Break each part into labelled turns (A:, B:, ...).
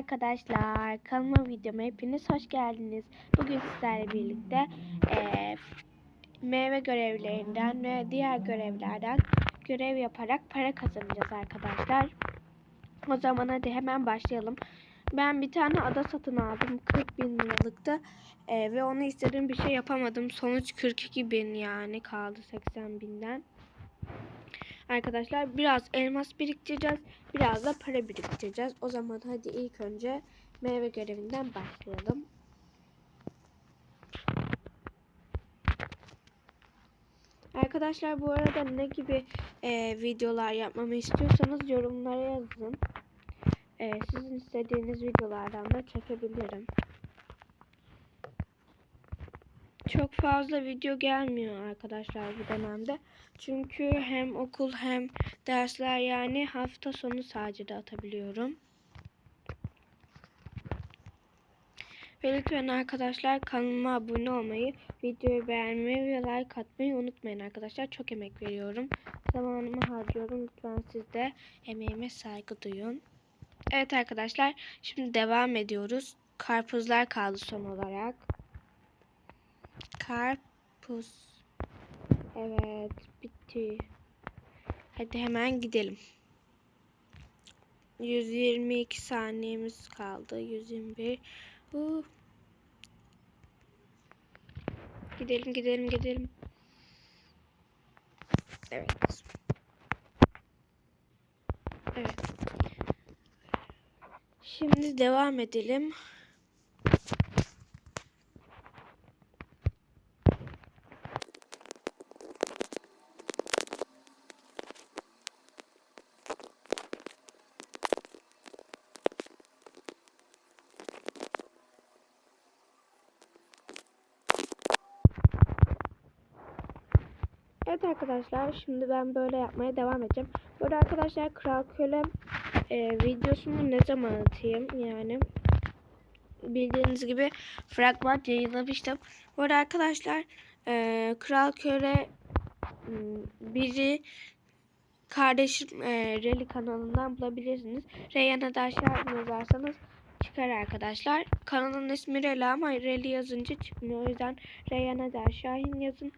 A: arkadaşlar. Kanalıma videoma hepiniz hoş geldiniz. Bugün sizlerle birlikte eee, meyve görevlerinden ve diğer görevlerden görev yaparak para kazanacağız arkadaşlar. O zaman hadi hemen başlayalım. Ben bir tane ada satın aldım. 40 bin liralıktı. Eee, ve onu istediğim bir şey yapamadım. Sonuç 42 bin yani kaldı 80 binden. Arkadaşlar biraz elmas biriktireceğiz. Biraz da para biriktireceğiz. O zaman hadi ilk önce meyve görevinden başlayalım. Arkadaşlar bu arada ne gibi e, videolar yapmamı istiyorsanız yorumlara yazın. E, sizin istediğiniz videolardan da çekebilirim. Çok fazla video gelmiyor arkadaşlar bu dönemde. Çünkü hem okul hem dersler yani hafta sonu sadece de atabiliyorum. Ve lütfen arkadaşlar kanalıma abone olmayı, videoyu beğenmeyi ve like atmayı unutmayın arkadaşlar. Çok emek veriyorum. Zamanımı harcıyorum. Lütfen siz de emeğime saygı duyun. Evet arkadaşlar şimdi devam ediyoruz. Karpuzlar kaldı son olarak. Karpuz. Evet bitti. Hadi hemen gidelim. 122 saniyemiz kaldı. 121. Uh. Gidelim gidelim gidelim. Evet. Evet. Şimdi devam edelim. Evet arkadaşlar şimdi ben böyle yapmaya devam edeceğim. Burada arkadaşlar Kral Köle e, videosunu ne zaman atayım yani bildiğiniz gibi fragman yayınlamıştım. Burada arkadaşlar e, Kral Köle m, biri kardeşim e, Reli kanalından bulabilirsiniz. Reyhan'a da aşağı yazarsanız çıkar arkadaşlar. Kanalın ismi Reli ama Reli yazınca çıkmıyor. O yüzden Reyhan'a da Şahin yazın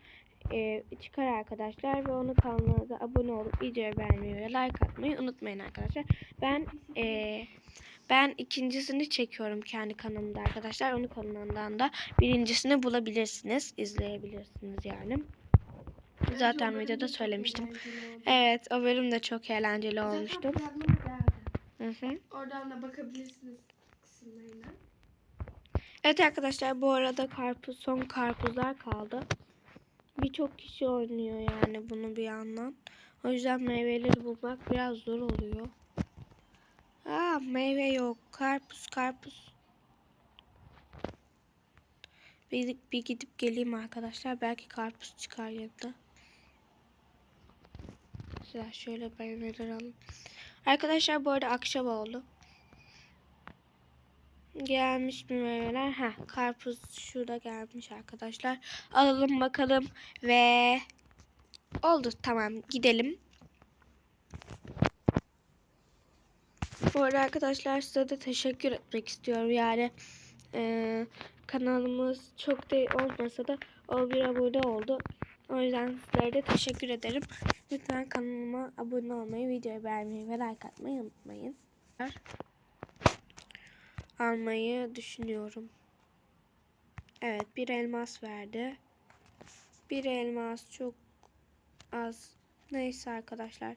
A: e, çıkar arkadaşlar ve onu kanalına da abone olup videoyu beğenmeyi ve like atmayı unutmayın arkadaşlar. Ben e, ben ikincisini çekiyorum kendi kanalımda arkadaşlar. Onun kanalından da birincisini bulabilirsiniz, izleyebilirsiniz yani. Zaten videoda söylemiştim. Evet, o bölüm de çok eğlenceli olmuştu. Hı hı.
B: Oradan da bakabilirsiniz kısımlarına.
A: Evet arkadaşlar bu arada karpuz son karpuzlar kaldı. Birçok kişi oynuyor yani bunu bir yandan. O yüzden meyveleri bulmak biraz zor oluyor. Aa meyve yok. Karpuz karpuz. Bir, bir gidip geleyim arkadaşlar. Belki karpuz çıkar yanında. Güzel şöyle meyveleri alalım. Arkadaşlar bu arada akşam oldu. Gelmiş mi meyveler? Ha, karpuz şurada gelmiş arkadaşlar. Alalım bakalım ve oldu tamam gidelim. Bu arada arkadaşlar size de teşekkür etmek istiyorum. Yani e, kanalımız çok da olmasa da o bir abone oldu. O yüzden sizlere de teşekkür ederim. Lütfen kanalıma abone olmayı, videoyu beğenmeyi ve like atmayı unutmayın almayı düşünüyorum. Evet bir elmas verdi. Bir elmas çok az. Neyse arkadaşlar.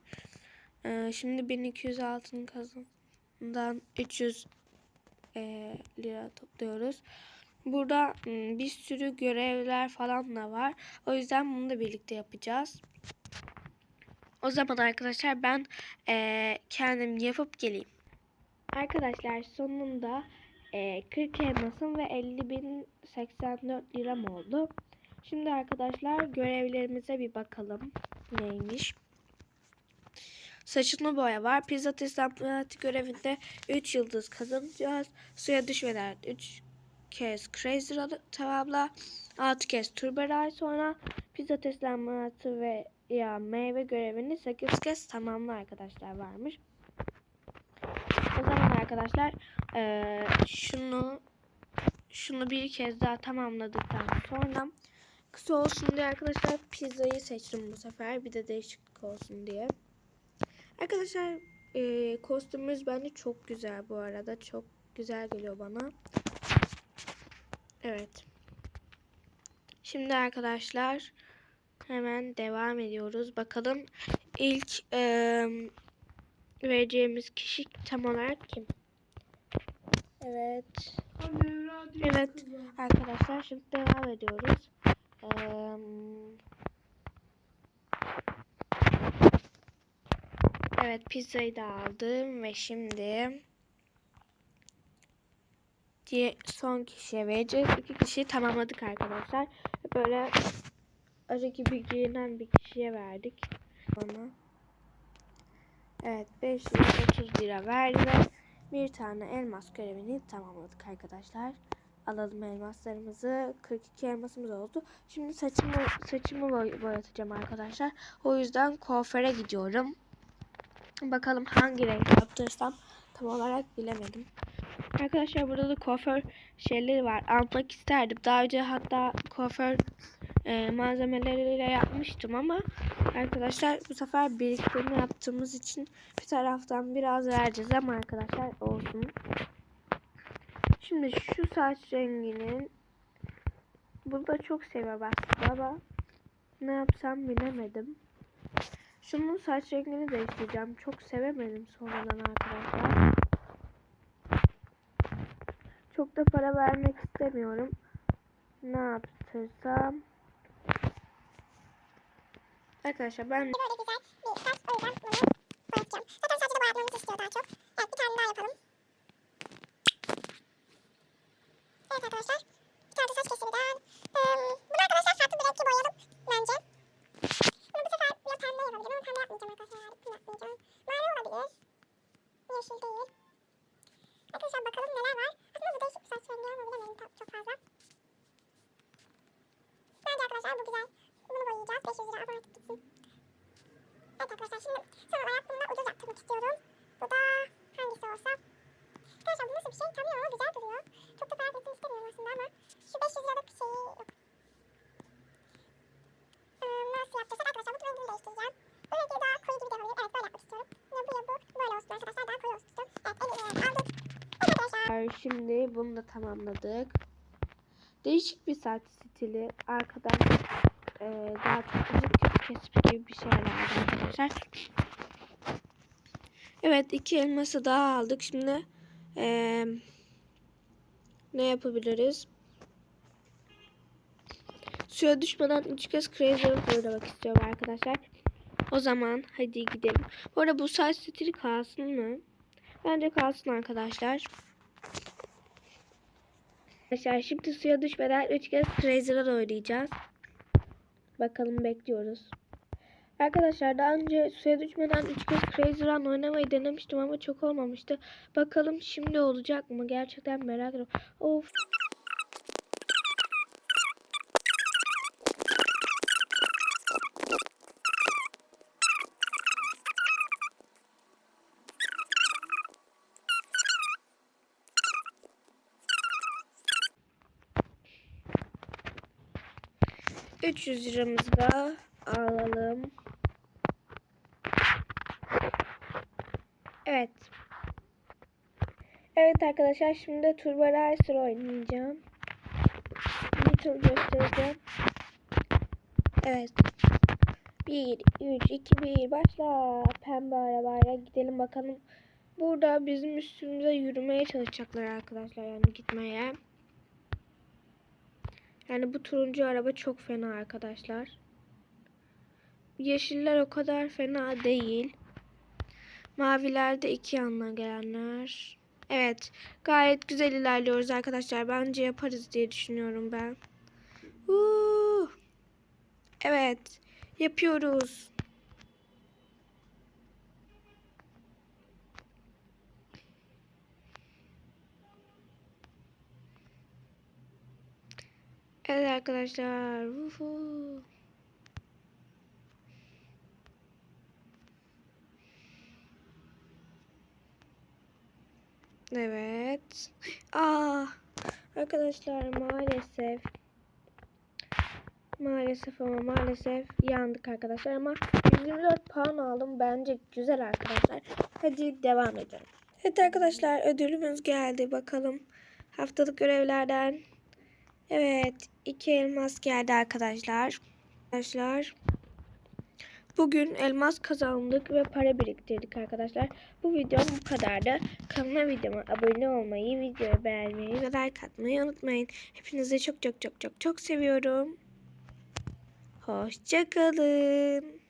A: Ee, şimdi 1200 altın kazandan 300 e, lira topluyoruz. Burada m, bir sürü görevler falan da var. O yüzden bunu da birlikte yapacağız. O zaman arkadaşlar ben e, kendim yapıp geleyim. Arkadaşlar sonunda e, 40 elmasım ve 50.084 liram oldu. Şimdi arkadaşlar görevlerimize bir bakalım neymiş. Saçını boya var. Pizza teslimatı görevinde 3 yıldız kazanacağız. Suya düşmeden 3 kez crazy tamamla. 6 kez turberay sonra pizza teslimatı ve ya meyve görevini 8 kez tamamla arkadaşlar varmış. Arkadaşlar eee, şunu şunu bir kez daha tamamladıktan sonra kısa olsun diye arkadaşlar pizzayı seçtim bu sefer. Bir de değişiklik olsun diye. Arkadaşlar eee kostümümüz bence çok güzel bu arada. Çok güzel geliyor bana. Evet. Şimdi arkadaşlar hemen devam ediyoruz. Bakalım ilk eee, vereceğimiz kişi tam olarak kim? Evet. Evet. Arkadaşlar şimdi devam ediyoruz. Evet pizzayı da aldım ve şimdi diye son kişiye vereceğiz. İki kişiyi tamamladık arkadaşlar. Böyle acı gibi giyinen bir kişiye verdik. Bana. Evet 530 lira verdi ve bir tane elmas görevini tamamladık arkadaşlar. Alalım elmaslarımızı. 42 elmasımız oldu. Şimdi saçımı saçımı boy- boyatacağım arkadaşlar. O yüzden kuaföre gidiyorum. Bakalım hangi renk yaptırsam tam olarak bilemedim. Arkadaşlar burada da kuaför şeyleri var. Almak isterdim. Daha önce hatta kuaför e, malzemeleriyle yapmıştım ama arkadaşlar bu sefer biriktirme yaptığımız için bir taraftan biraz vereceğiz ama arkadaşlar olsun. Şimdi şu saç renginin bunu da çok seviyorum aslında ama ne yapsam bilemedim. Şunun saç rengini değiştireceğim. Çok sevemedim sonradan arkadaşlar. Çok da para vermek istemiyorum. Ne yaptırsam? Arkadaşlar ben
C: böyle güzel bir saç. O yüzden bunu boyatacağım. Zaten saçı da boyatmamızı istiyor daha çok. Evet bir tane daha yapalım. Evet arkadaşlar. Bir tane de saç kesiminden. Ee, bunu arkadaşlar farklı bir renkli boyayalım bence. Bunu bu sefer biraz pembe yapabilirim ama pembe yapmayacağım arkadaşlar. Pembe yapmayacağım. Mavi olabilir. Yeşil değil. Arkadaşlar bakalım neler var. Aslında bu değişik bir saç rengi ama bilemedim çok fazla. Bence arkadaşlar bu güzel. Bunu boyayacağız. 500 lira abone gitsin. Evet arkadaşlar şimdi son olarak bunu da ucuz yaptırmak istiyorum. Bu da hangisi olsa. Arkadaşlar bu nasıl bir şey? Tabii ama güzel duruyor. Çok da para etmesini istemiyorum aslında ama şu 500 liralık şeyi yok. Ee, nasıl yapacağız? Arkadaşlar bu rengini değiştireceğim. Bu rengi daha koyu gibi de olabilir. Evet böyle yapmak istiyorum. Ya bu ya bu. Böyle olsun arkadaşlar. Daha koyu olsun istiyorum. Evet 50 lira aldık. Arkadaşlar.
A: Şimdi bunu da tamamladık. Değişik bir saç stili. Arkadan e, daha çok kesip gibi bir şeyler aldı arkadaşlar. Evet iki elması daha aldık. Şimdi e, ne yapabiliriz? Suya düşmeden üç kez Crazy oynamak istiyorum arkadaşlar. O zaman hadi gidelim. Bu arada bu saç stili kalsın mı? Bence kalsın arkadaşlar. Arkadaşlar şimdi suya düşmeden 3 kez Crazy oynayacağız. Bakalım bekliyoruz. Arkadaşlar daha önce suya düşmeden 3 kez Crazy Run oynamayı denemiştim ama çok olmamıştı. Bakalım şimdi olacak mı? Gerçekten merak ediyorum. Of. Üç yüz liramızı da alalım. Evet. Evet arkadaşlar şimdi Turbo Racer oynayacağım. Bir tur göstereceğim. Evet. 1, 3, 2, 1 başla. Pembe arabayla gidelim bakalım. Burada bizim üstümüze yürümeye çalışacaklar arkadaşlar yani gitmeye. Yani bu turuncu araba çok fena arkadaşlar. Yeşiller o kadar fena değil. Mavilerde iki yandan gelenler. Evet. Gayet güzel ilerliyoruz arkadaşlar. Bence yaparız diye düşünüyorum ben. Uuu. Evet. Yapıyoruz. Evet arkadaşlar. Uhu. Evet. Aa, arkadaşlar maalesef maalesef ama maalesef yandık arkadaşlar ama 124 puan aldım. Bence güzel arkadaşlar. Hadi devam edelim. Evet arkadaşlar ödülümüz geldi. Bakalım haftalık görevlerden. Evet iki elmas geldi arkadaşlar. Arkadaşlar bugün elmas kazandık ve para biriktirdik arkadaşlar. Bu videom bu kadardı. Kanalıma videoma abone olmayı, videoyu beğenmeyi ve like atmayı unutmayın. Hepinizi çok çok çok çok çok seviyorum. Hoşçakalın.